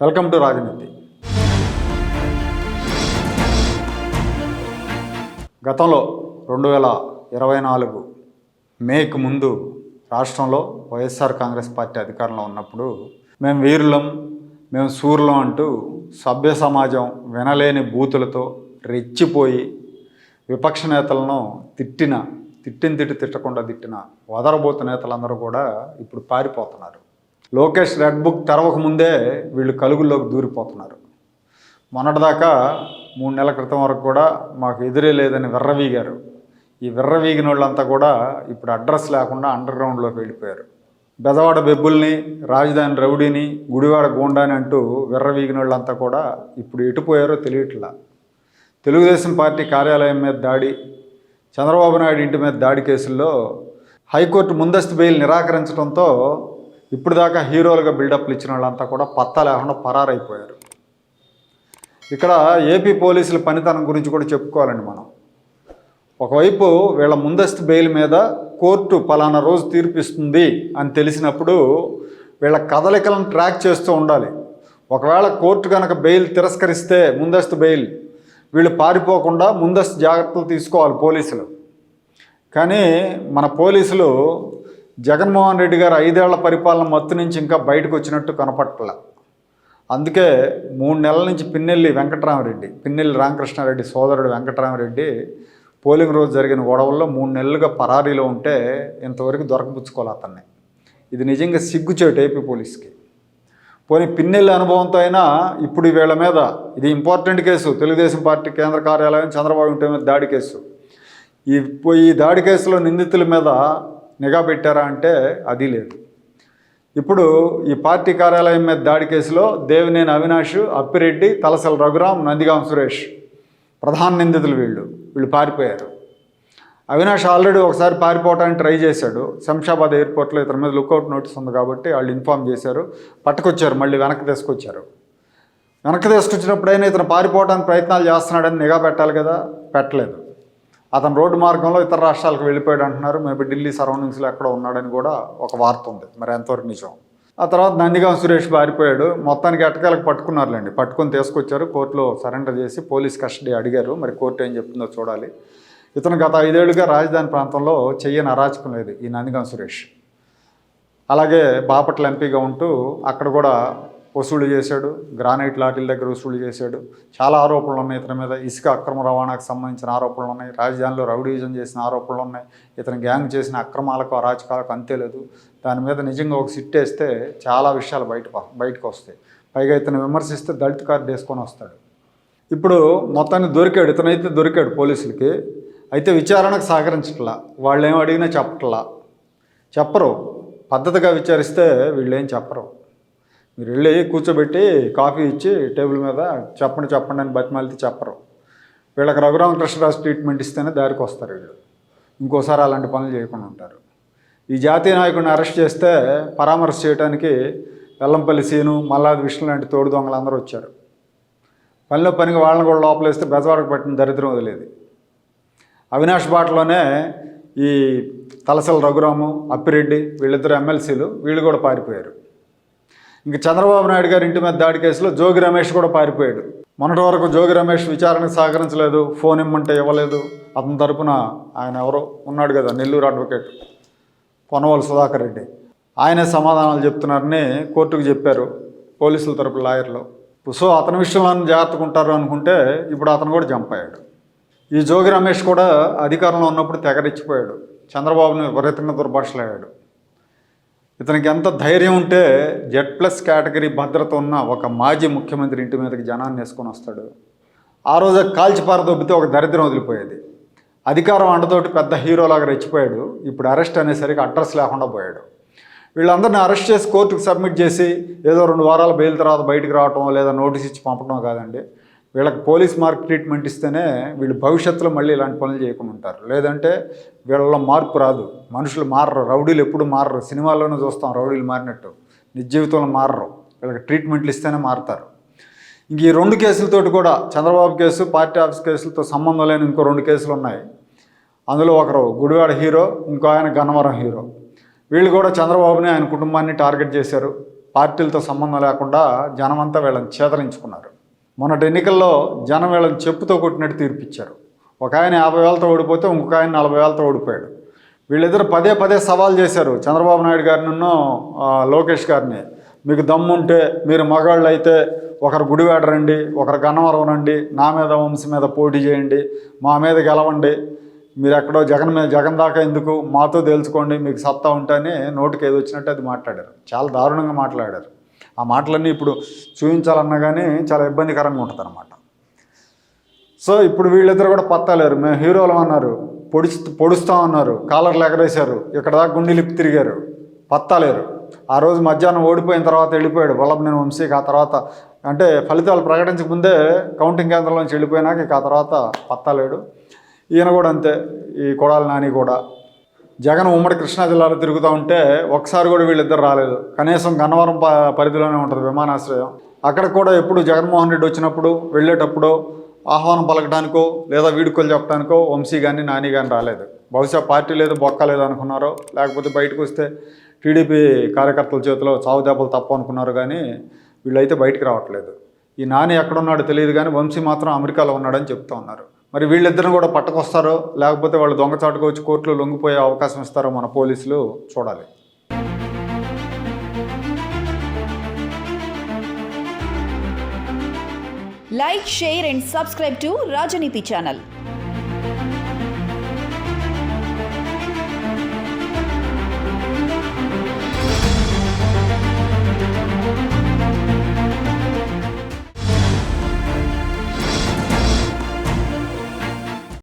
Welcome to రాజనీతి. గతంలో రెండు వేల ఇరవై నాలుగు మేకు ముందు రాష్ట్రంలో వైఎస్ఆర్ కాంగ్రెస్ పార్టీ అధికారంలో ఉన్నప్పుడు మేము వీరులం మేము సూర్యులం అంటూ సభ్య సమాజం వినలేని బూతులతో రెచ్చిపోయి విపక్ష నేతలను తిట్టిన తిట్టిన తిట్టి తిట్టకుండా తిట్టిన వదరబోతు నేతలందరూ కూడా ఇప్పుడు పారిపోతున్నారు. లోకేష్ రెడ్ బుక్ తెరవక ముందే వీళ్ళు కలుగుల్లోకి దూరిపోతున్నారు. మొన్నటిదాకా మూడు నెలల క్రితం వరకు కూడా మాకు ఎదురే లేదని విర్రవీగారు ఈ విర్రవీగిన వాళ్ళంతా కూడా ఇప్పుడు అడ్రస్ లేకుండా అండర్ గ్రౌండ్లోకి వెళ్ళిపోయారు. బెదవాడ బెబ్బుల్ని రాజధాని రౌడీని గుడివాడ గోండాని అంటూ విర్రవీగిన వాళ్ళంతా కూడా ఇప్పుడు ఎటుపోయారో తెలియట్లా. తెలుగుదేశం పార్టీ కార్యాలయం మీద దాడి చంద్రబాబు నాయుడు ఇంటి మీద దాడి కేసుల్లో హైకోర్టు ముందస్తు బెయిల్ నిరాకరించడంతో ఇప్పుడు దాకా హీరోలుగా బిల్డప్లు ఇచ్చిన వాళ్ళంతా కూడా పత్తా లేకుండా పరారైపోయారు. ఇక్కడ ఏపీ పోలీసుల పనితనం గురించి కూడా చెప్పుకోవాలండి మనం. ఒకవైపు వీళ్ళ ముందస్తు బెయిల్ మీద కోర్టు పలానా రోజు తీర్పిస్తుంది అని తెలిసినప్పుడు వీళ్ళ కదలికలను ట్రాక్ చేస్తూ ఉండాలి. ఒకవేళ కోర్టు కనుక బెయిల్ తిరస్కరిస్తే ముందస్తు బెయిల్ వీళ్ళు పారిపోకుండా ముందస్తు జాగ్రత్తలు తీసుకోవాలి పోలీసులు. కానీ మన పోలీసులు జగన్మోహన్ రెడ్డి గారు ఐదేళ్ళ పరిపాలన మత్తు నుంచి ఇంకా బయటకు వచ్చినట్టు కనపట్టలే అందుకే మూడు నెలల నుంచి పిన్నెల్లి వెంకటరామరెడ్డి పిన్నెల్లి రామకృష్ణారెడ్డి సోదరుడు వెంకటరామరెడ్డి పోలింగ్ రోజు జరిగిన గొడవల్లో మూడు నెలలుగా పరారీలో ఉంటే ఇంతవరకు దొరకపుచ్చుకోవాలి అతన్ని. ఇది నిజంగా సిగ్గుచేటు ఏపీ పోలీస్కి. పోనీ పిన్నెల్లి అనుభవంతో అయినా ఇప్పుడు వీళ్ళ మీద ఇది ఇంపార్టెంట్ కేసు. తెలుగుదేశం పార్టీ కేంద్ర కార్యాలయం చంద్రబాబు ఇంటి మీద దాడి కేసు. ఈ ఈ దాడి కేసులో నిందితుల మీద నిఘా పెట్టారా అంటే అది లేదు. ఇప్పుడు ఈ పార్టీ కార్యాలయం మీద దాడి కేసులో దేవినేని అవినాష్ అప్పిరెడ్డి తలసల రఘురాం నందిగాం సురేష్ ప్రధాన నిందితులు వీళ్ళు. వీళ్ళు పారిపోయారు. అవినాష్ ఆల్రెడీ ఒకసారి పారిపోవడానికి ట్రై చేశాడు. శంషాబాద్ ఎయిర్పోర్ట్లో ఇతని మీద లుకౌట్ నోటీస్ ఉంది కాబట్టి వాళ్ళు ఇన్ఫామ్ చేశారు. పట్టుకొచ్చారు మళ్ళీ వెనక్కి తీసుకొచ్చారు. వెనక్కి తీసుకొచ్చినప్పుడైనా ఇతను పారిపోవడానికి ప్రయత్నాలు చేస్తున్నాడని నిఘా పెట్టాలి కదా? పెట్టలేదు. అతను రోడ్డు మార్గంలో ఇతర రాష్ట్రాలకు వెళ్ళిపోయాడు అంటున్నారు. మేబీ ఢిల్లీ సరౌండింగ్స్లో ఎక్కడ ఉన్నాడని కూడా ఒక వార్త ఉంది. మరి ఎంతవరకు నిజం? ఆ తర్వాత నందిగాం సురేష్ పారిపోయాడు. మొత్తానికి ఎటకాలకు పట్టుకున్నారులేండి. పట్టుకొని తీసుకొచ్చారు. కోర్టులో సరెండర్ చేసి పోలీస్ కస్టడీ అడిగారు. మరి కోర్టు ఏం చెప్తుందో చూడాలి. ఇతను గత ఐదేళ్ళుగా రాజధాని ప్రాంతంలో చెయ్యని అరాచకం లేదు ఈ నందిగాం సురేష్. అలాగే బాపట్ల ఎంపీగా ఉంటూ అక్కడ కూడా వసూలు చేశాడు. గ్రానైట్ లాటిల దగ్గర వసూలు చేశాడు. చాలా ఆరోపణలు ఉన్నాయి ఇతని మీద. ఇసుక అక్రమ రవాణాకు సంబంధించిన ఆరోపణలు ఉన్నాయి. రాజధానిలో రౌడీజం చేసిన ఆరోపణలు ఉన్నాయి. ఇతని గ్యాంగ్ చేసిన అక్రమాలకు అరాచకాలకు అంతే లేదు. దాని మీద నిజంగా ఒక సిట్ వేస్తే చాలా విషయాలు బయట బయటకు వస్తాయి. పైగా ఇతను విమర్శిస్తే దళిత కార్డు వేసుకొని వస్తాడు. ఇప్పుడు మొత్తాన్ని దొరికాడు ఇతనైతే దొరికాడు పోలీసులకి. అయితే విచారణకు సహకరించట్లా. వాళ్ళు ఏం అడిగినా చెప్పట్లా. చెప్పరు. పద్ధతిగా విచారిస్తే వీళ్ళు ఏం చెప్పరు. మీరు వెళ్ళి కూర్చోబెట్టి కాఫీ ఇచ్చి టేబుల్ మీద చెప్పండి చెప్పండి అని బతిమాలితే చెప్పరు. వీళ్ళకి రఘురామకృష్ణరాజు ట్రీట్మెంట్ ఇస్తేనే దారికి వస్తారు వీళ్ళు. ఇంకోసారి అలాంటి పనులు చేయకుండా ఉంటారు. ఈ జాతీయ నాయకుడిని అరెస్ట్ చేస్తే పరామర్శ చేయడానికి వెల్లంపల్లి సీను మల్లాది విష్ణు లాంటి తోడు దొంగలు అందరూ వచ్చారు. పనిలో పనికి వాళ్ళని కూడా లోపలేస్తే బెజవాడకు పట్టిన దరిద్రం వదిలేదు. అవినాష్ బాటలోనే ఈ తలసల రఘురాము అప్పిరెడ్డి వీళ్ళిద్దరు ఎమ్మెల్సీలు వీళ్ళు కూడా పారిపోయారు. ఇంక చంద్రబాబు నాయుడు గారి ఇంటి మీద దాడి కేసులో జోగి రమేష్ కూడా పారిపోయాడు. మొన్నటి వరకు జోగి రమేష్ విచారణకు సహకరించలేదు ఫోన్ ఇమ్మంటే ఇవ్వలేదు. అతని తరపున ఆయన ఎవరో ఉన్నాడు కదా నెల్లూరు అడ్వకేట్ పొనవల్ సుధాకర్ రెడ్డి. ఆయనే సమాధానాలు చెప్తున్నారని కోర్టుకు చెప్పారు పోలీసుల తరపు లాయర్లు. సో అతని విషయంలో జాగ్రత్తగా ఉంటారు అనుకుంటే ఇప్పుడు అతను కూడా జంప్ అయ్యాడు. ఈ జోగి రమేష్ కూడా అధికారంలో ఉన్నప్పుడు తెగరిచ్చిపోయాడు చంద్రబాబుని విపరీతంగా దుర్భాషలయ్యాడు. ఇతనికి ఎంత ధైర్యం ఉంటే జెడ్ ప్లస్ కేటగిరీ భద్రత ఉన్న ఒక మాజీ ముఖ్యమంత్రి ఇంటి మీదకి జనాన్ని వేసుకొని వస్తాడు. ఆ రోజు కాల్చిపార దొబ్బితే ఒక దరిద్రం వదిలిపోయేది. అధికారం అండతోటి పెద్ద హీరోలాగా రెచ్చిపోయాడు. ఇప్పుడు అరెస్ట్ అనేసరికి అడ్రస్ లేకుండా పోయాడు. వీళ్ళందరినీ అరెస్ట్ చేసి కోర్టుకు సబ్మిట్ చేసి ఏదో రెండు వారాల బెయిల్ తర్వాత బయటకు రావటం లేదా నోటీస్ ఇచ్చి పంపడం కాదండి. వీళ్ళకి పోలీస్ మార్క్ ట్రీట్మెంట్ ఇస్తేనే వీళ్ళు భవిష్యత్తులో మళ్ళీ ఇలాంటి పనులు చేయకుండా ఉంటారు. లేదంటే వీళ్ళలో మార్పు రాదు. మనుషులు మారరు. రౌడీలు ఎప్పుడు మారరు. సినిమాల్లోనే చూస్తాం రౌడీలు మారినట్టు. నిజ జీవితంలో మారరు. వీళ్ళకి ట్రీట్మెంట్లు ఇస్తేనే మారుతారు. ఇంక ఈ రెండు కేసులతోటి కూడా చంద్రబాబు కేసు పార్టీ ఆఫీస్ కేసులతో సంబంధం లేని ఇంకో రెండు కేసులు ఉన్నాయి. అందులో ఒకరు గుడివాడ హీరో ఇంకో ఆయన గన్నవరం హీరో. వీళ్ళు కూడా చంద్రబాబుని ఆయన కుటుంబాన్ని టార్గెట్ చేశారు. పార్టీలతో సంబంధం లేకుండా జనమంతా వీళ్ళని చేదరించుకున్నారు మొన్నటి ఎన్నికల్లో జనం వీళ్ళని చెప్పుతో కొట్టినట్టు తీర్పిచ్చారు. ఒక ఆయన యాభై వేలతో ఓడిపోతే ఇంకొక ఆయన నలభై వేలతో ఓడిపోయాడు. వీళ్ళిద్దరు పదే పదే సవాల్ చేశారు. చంద్రబాబు నాయుడు గారిని లోకేష్ గారిని. మీకు దమ్ముంటే మీరు మగాళ్ళు అయితే ఒకరు గుడివాడ రండి ఒకరు గన్నవరం రండి నా మీద వంశ మీద పోటీ చేయండి మా మీద గెలవండి. మీరు ఎక్కడో జగన్ మీద జగన్ దాకా ఎందుకు? మాతో తెలుసుకోండి మీకు సత్తా ఉంటేనే నోటికి ఏది వచ్చినట్టు అది మాట్లాడారు. చాలా దారుణంగా మాట్లాడారు. ఆ మాటలన్నీ ఇప్పుడు చూపించాలన్నా కానీ చాలా ఇబ్బందికరంగా ఉంటుంది అనమాట సో ఇప్పుడు వీళ్ళిద్దరు కూడా పత్తాలేరు. మేము హీరోలు అన్నారు. పొడి పొడుస్తాం అన్నారు. కాలర్లు ఎగరేశారు. ఇక్కడ దాకా గుండెలిప్పి తిరిగారు. పత్తాలేరు. ఆ రోజు మధ్యాహ్నం ఓడిపోయిన తర్వాత వెళ్ళిపోయాడు వల్లభనేని వంశీకి. ఆ తర్వాత అంటే ఫలితాలు ప్రకటించక ముందే కౌంటింగ్ కేంద్రంలోంచి వెళ్ళిపోయినాక ఇక ఆ తర్వాత పత్తాలేడు. ఈయన కూడా అంతే. ఈ కొడాలి నాని కూడా. జగన్ ఉమ్మడి కృష్ణా జిల్లాలో తిరుగుతూ ఉంటే ఒకసారి కూడా వీళ్ళిద్దరు రాలేదు. కనీసం గన్నవరం ప పరిధిలోనే ఉంటుంది విమానాశ్రయం. అక్కడ కూడా ఎప్పుడు జగన్మోహన్ రెడ్డి వచ్చినప్పుడు వెళ్ళేటప్పుడు ఆహ్వానం పలకడానికో లేదా వీడుకోలు చెప్పడానికో వంశీ కానీ నాని కానీ రాలేదు. బహుశా పార్టీ లేదు బొక్క లేదు అనుకున్నారో లేకపోతే బయటకు వస్తే టీడీపీ కార్యకర్తల చేతిలో చావు దెబ్బలు తప్ప అనుకున్నారు కానీ వీళ్ళైతే బయటికి రావట్లేదు. ఈ నాని ఎక్కడున్నాడో తెలియదు కానీ వంశీ మాత్రం అమెరికాలో ఉన్నాడని చెప్తా ఉన్నారు. మరి వీళ్ళిద్దరిని కూడా పట్టుకొస్తారో లేకపోతే వాళ్ళు దొంగచాటుకు వచ్చి కోర్టులో లొంగిపోయే అవకాశం ఇస్తారో మన పోలీసులు చూడాలి. Like share and subscribe to Rajaneeti channel